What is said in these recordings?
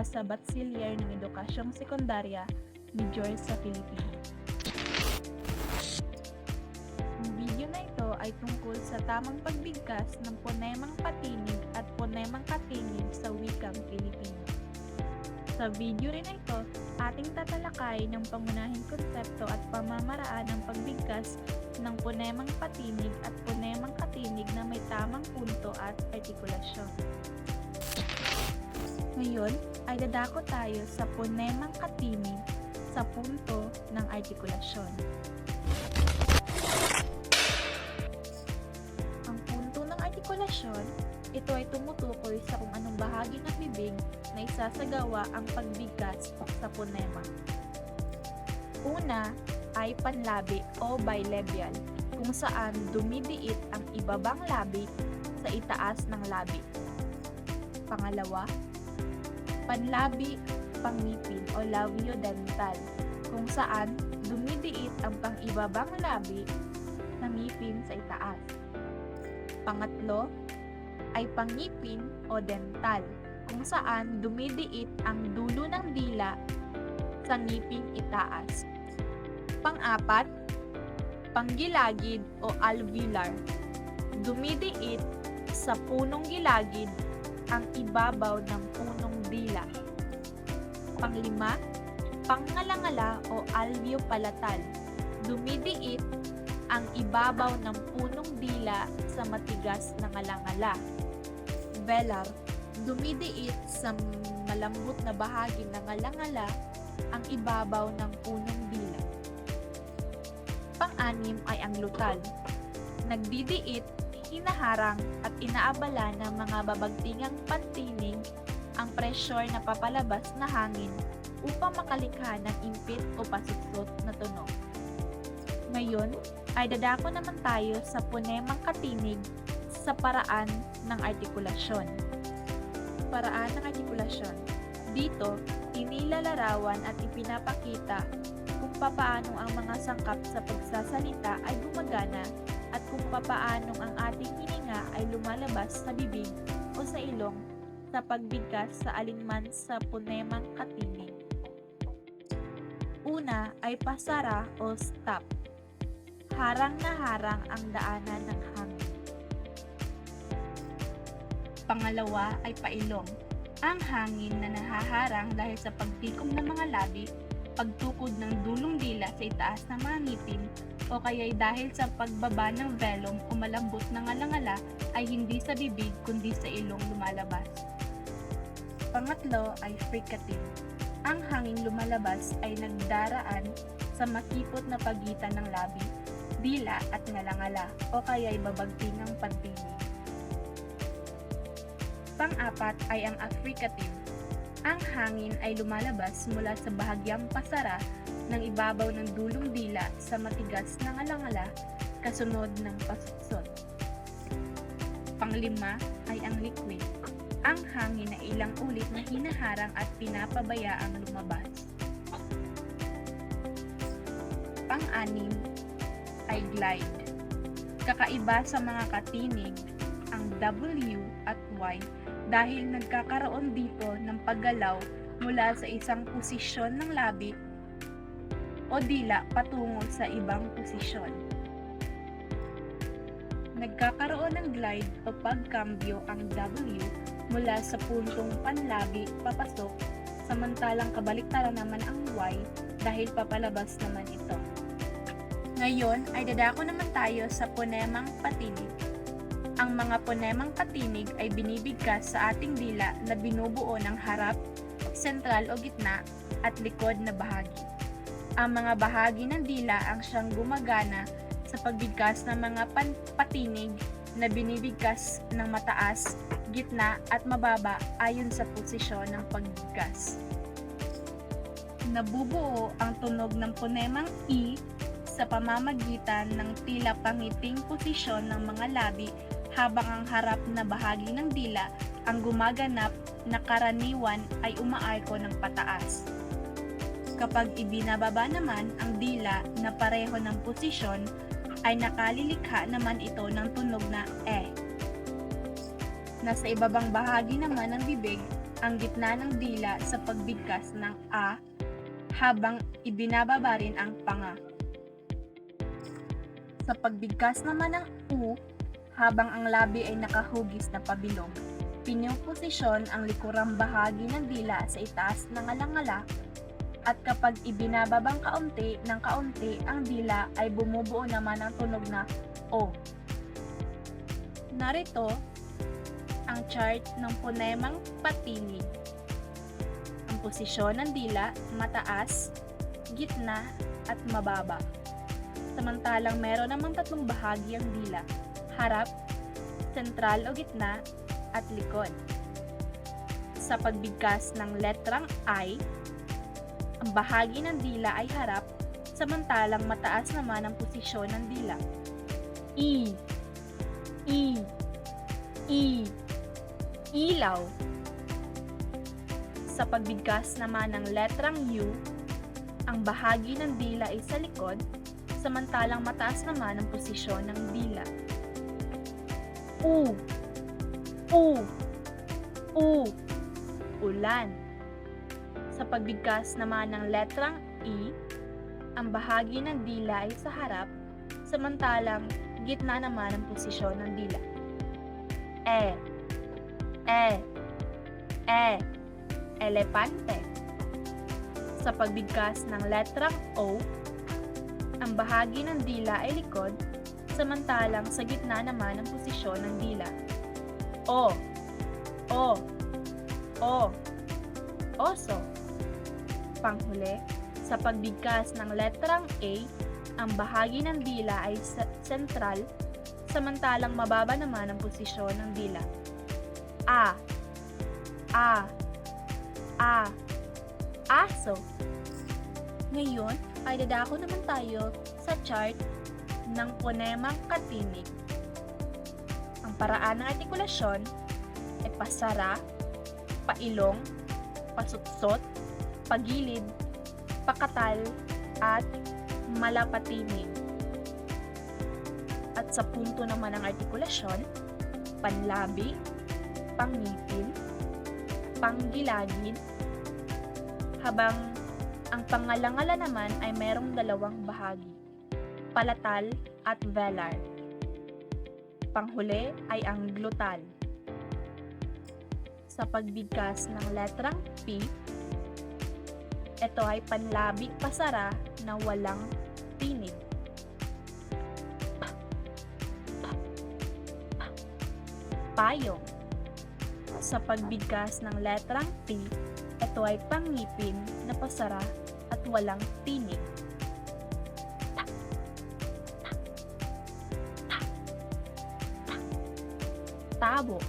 sa Batsilyer ng Edukasyong Sekundarya ni George sa Pilipinas. Ang video na ito ay tungkol sa tamang pagbigkas ng ponemang patinig at ponemang katinig sa wikang Pilipino. Sa video rin ito, ating tatalakay ng pangunahing konsepto at pamamaraan ng pagbigkas ng ponemang patinig at ponemang katinig na may tamang punto at artikulasyon. Ngayon ay dadako tayo sa ponemang katinig sa punto ng artikulasyon. Ang punto ng artikulasyon, ito ay tumutukoy sa kung anong bahagi ng bibig na isasagawa ang pagbigkas sa ponema. Una ay panlabi o bilabial, kung saan dumidiit ang ibabang labi sa itaas ng labi. Pangalawa, panlabi pangipin o labiodental, kung saan dumidiit ang pangibabang labi ng ngipin sa itaas. Pangatlo ay pangipin o dental, kung saan dumidiit ang dulo ng dila sa ngiping itaas. Pang-apat, panggilagid o alveolar. Dumidiit sa punong gilagid ang ibabaw ng punong dila. Panglima, pangalangala o alveopalatal. Dumidiit ang ibabaw ng punong dila sa matigas na ngalangala. Velar, dumidiit sa malambot na bahagi ng ngalangala ang ibabaw ng punong dila. Pang-anim ay ang lutal. Nagdidiit, hinaharang at inaabala ng mga babagtingang pantinig ang presyur na papalabas na hangin upang makalikha ng impit o pasutsot na tunog. Ngayon ay dadako naman tayo sa punemang katinig sa paraan ng artikulasyon. Paraan ng artikulasyon. Dito, inilalarawan at ipinapakita kung papaano ang mga sangkap sa pagsasalita ay gumagana at kung papaano ang ating hininga ay lumalabas sa bibig o sa ilong sa pagbigkas sa alinman sa punemang katinig. Una ay pasara o stop. Harang na harang ang daanan ng hangin. Pangalawa ay pailong. Ang hangin na nahaharang dahil sa pagtikom ng mga labi, pagtukod ng dulong dila sa itaas ng mga ngipin, o kaya'y dahil sa pagbaba ng velum o malambot na ngalangala ay hindi sa bibig kundi sa ilong lumalabas. Pangatlo ay fricative. Ang hangin lumalabas ay nagdaraan sa makipot na pagitan ng labi, dila at ngalangala o kaya'y babagting ng pantinig. Pang-apat ay ang affricative. Ang hangin ay lumalabas mula sa bahagyang pasara ng ibabaw ng dulong dila sa matigas na ngalangala kasunod ng pasutsot. Panglima ay ang liquid. Ang hangin na ilang ulit na hinaharang at pinapabayaang lumabas. Pang-anim ay glide. Kakaiba sa mga katinig, ang W at Y dahil nagkakaroon dito ng paggalaw mula sa isang posisyon ng labi o dila patungo sa ibang posisyon. Nagkakaroon ng glide o pagkambyo ang W mula sa puntong panlabi papasok samantalang kabaliktaran naman ang Y dahil papalabas naman ito. Ngayon ay dadako naman tayo sa ponemang patinig. Ang mga ponemang patinig ay binibigkas sa ating dila na binubuo ng harap, sentral o gitna at likod na bahagi. Ang mga bahagi ng dila ang siyang gumagana sa pagbigkas ng mga patinig na binibigkas ng mataas, gitna at mababa ayon sa posisyon ng pagbigkas. Nabubuo ang tunog ng ponemang I sa pamamagitan ng tila pangiting posisyon ng mga labi habang ang harap na bahagi ng dila ang gumaganap na karaniwan ay umaarko ng pataas. Kapag ibinababa naman ang dila na pareho ng posisyon, ay nakalilikha naman ito ng tunog na E. Nasa ibabang bahagi naman ng bibig ang gitna ng dila sa pagbigkas ng A habang ibinababa rin ang panga. Sa pagbigkas naman ng U habang ang labi ay nakahugis na pabilog, pinuposisyon ang likurang bahagi ng dila sa itaas ng alangala at kapag ibinababang kaunti ng kaunti ang dila ay bumubuo naman ang tunog na O. Narito ang chart ng ponemang patinig. Ang posisyon ng dila, mataas, gitna, at mababa. Samantalang meron namang tatlong bahagi ang dila, harap, sentral o gitna, at likod. Sa pagbigkas ng letrang I, ang bahagi ng dila ay harap, samantalang mataas naman ang posisyon ng dila. E, E, E, ilaw. Sa pagbigkas naman ng letrang U, ang bahagi ng dila ay sa likod, samantalang mataas naman ang posisyon ng dila. U, U, U, ulan. Sa pagbigkas naman ng letrang E, ang bahagi ng dila ay sa harap, samantalang gitna naman ang posisyon ng dila. E, E, E, elepante. Sa pagbigkas ng letrang O, ang bahagi ng dila ay likod, samantalang sa gitna naman ang posisyon ng dila. O, O, O, oso. Panghuli, sa pagbigkas ng letrang A, ang bahagi ng dila ay sentral, samantalang mababa naman ang posisyon ng dila. A, A, A, aso. Ngayon ay dadako naman tayo sa chart ng ponemang katinig. Ang paraan ng artikulasyon ay pasara, pailong, pasutsot, pagilid, pakatal, at malapatinig. At sa punto naman ng artikulasyon, panlabi, pangipin, panggilagid, habang ang pangalangala naman ay merong dalawang bahagi, palatal at velar. Panghuli ay ang glutal. Sa pagbigkas ng letrang P, ito ay panlabig pasara na walang tinig. Payong. Sa pagbigkas ng letrang T, ito ay pangipin na pasara at walang tinig. Tabo.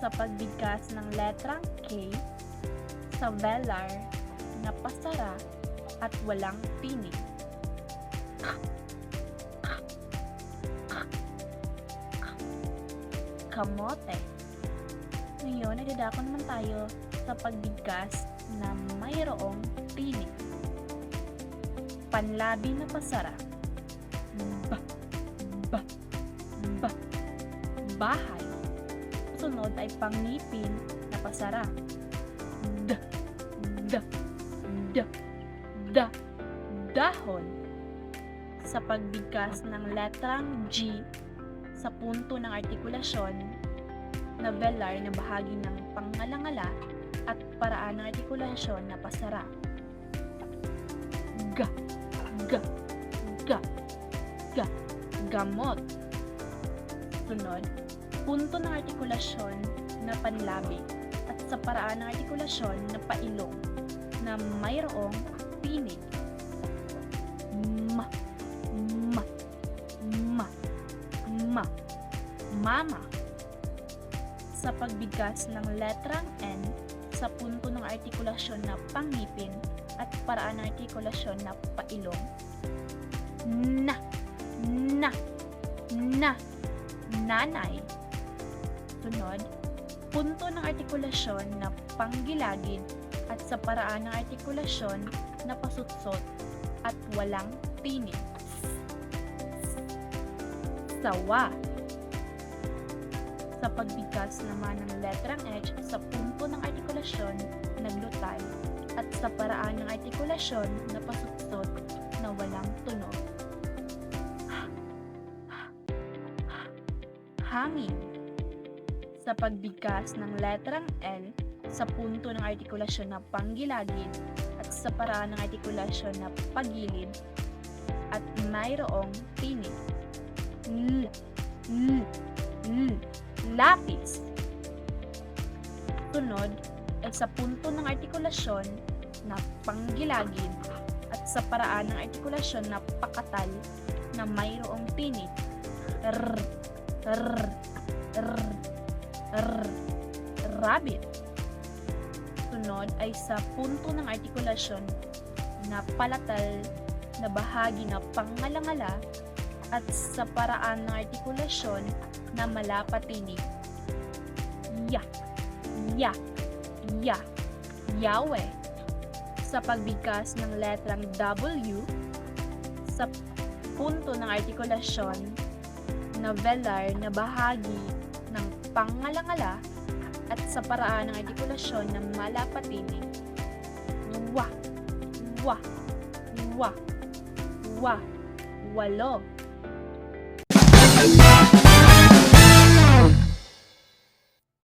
Sa pagbigkas ng letrang K, sa velar na pasara at walang tinig. Kamote. Ngayon, ay dadako naman tayo sa pagbigkas na mayroong tinig. Panlabi na pasara. Ba, ba, ba, bahay. Sunod ay pangipin na pasara. D, d, dahon. Sa pagbigkas ng letrang G sa punto ng artikulasyon na velar na bahagi ng pangalangala at paraan ng artikulasyon na pasara. Ga, ga, ga, ga, gamot. Sunod, punto ng artikulasyon na panlabi at sa paraan ng artikulasyon na pailong na mayroong tinig. Ma, ma, ma, ma, mama. Sa pagbigkas ng letrang N sa punto ng artikulasyon na pangipin at paraan ng artikulasyon na pailong. Na, na, na, nanay. Sunod, punto ng artikulasyon na panggilagid at sa paraan ng artikulasyon na pasutsot at walang tinig. Sawa. Sa pagbigkas naman ng letrang H sa punto ng artikulasyon na glutal at sa paraan ng artikulasyon na pasuksot na walang tunog. Hangin. Sa pagbigkas ng letrang L sa punto ng artikulasyon na panggilagid at sa paraan ng artikulasyon na pagilid at mayroong tinig. L, l, l, lapis. Sunod ay sa punto ng artikulasyon na panggilagid at sa paraan ng artikulasyon na pakatal na mayroong tinig. R, r, r, r, rabbit. Sunod ay sa punto ng artikulasyon na palatal na bahagi na pangalangala at sa paraan ng artikulasyon na malapatinig. Ya, ya, ya, Yahweh. Sa pagbigkas ng letrang W sa punto ng artikulasyon na velar na bahagi ng pangalangala at sa paraan ng artikulasyon na malapatinig. Wa, wa, wa, wa, walo.